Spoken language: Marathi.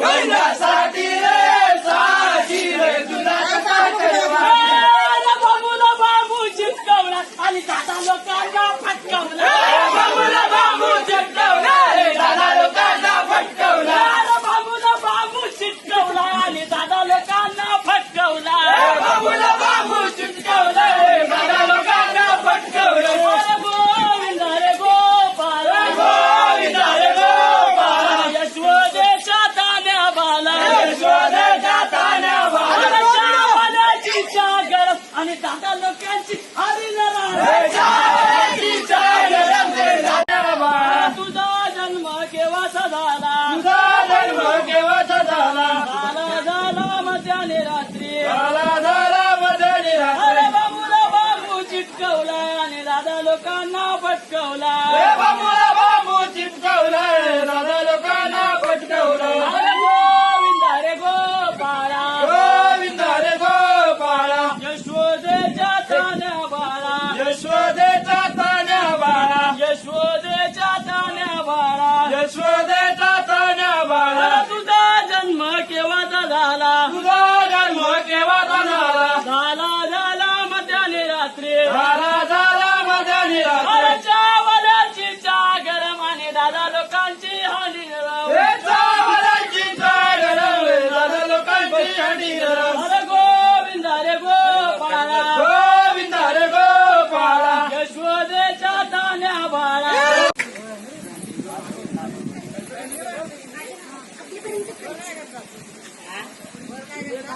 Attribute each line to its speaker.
Speaker 1: गोविंदासाठी रे साची रे दुधाचा काठवा.
Speaker 2: अरे बाबूला बाबू चिटकवला आणि दादा लोकांना फटकवला
Speaker 1: बाबूला बाबू चिटकवला रे दादा लोकांना फटकवला
Speaker 2: अरे बाबूला बाबू चिटकवला आणि दादा लोकांना फटकवला
Speaker 1: बाबूला बाबू चिटकवला रे दादा लोकांना फटकवलं
Speaker 2: अरे गोविंद रे गोपाल
Speaker 1: गोविंद रे गोपाल
Speaker 2: यशोदेच्या तान्या बाला
Speaker 1: यशोदेच्या तान्या बाला.
Speaker 2: अरे चावलाची चागर आणि दादा लोकांची. तुझा जन्म केव्हाचा झाला?
Speaker 1: तुझा जन्म केव्हाचा झाला?
Speaker 2: झाला झाला मध्याने रात्री.
Speaker 1: झाला झाला
Speaker 2: अरे
Speaker 1: रात्री.
Speaker 2: बाबूला बाबू चिटकवला आणि दादा लोकांना पटकवला.
Speaker 1: बाबूला बाबू चिटकवला दादा
Speaker 2: झाला.
Speaker 1: तुझा जन्म केव्हाचा झाला?
Speaker 2: झाला झाला मध्याने रात्री.
Speaker 1: झाला झाला
Speaker 2: अरे
Speaker 1: रात्री.
Speaker 2: चावलाची चागर आणि दादा लोकांची हानी
Speaker 1: चावलाची चाळ रंगे दादा लोकांची हंडी रंग.
Speaker 2: अरे गोविंद रे गोपाळा.
Speaker 1: गोविंद रे गोपाळा.
Speaker 2: यशोदेच्या तान्या बाळा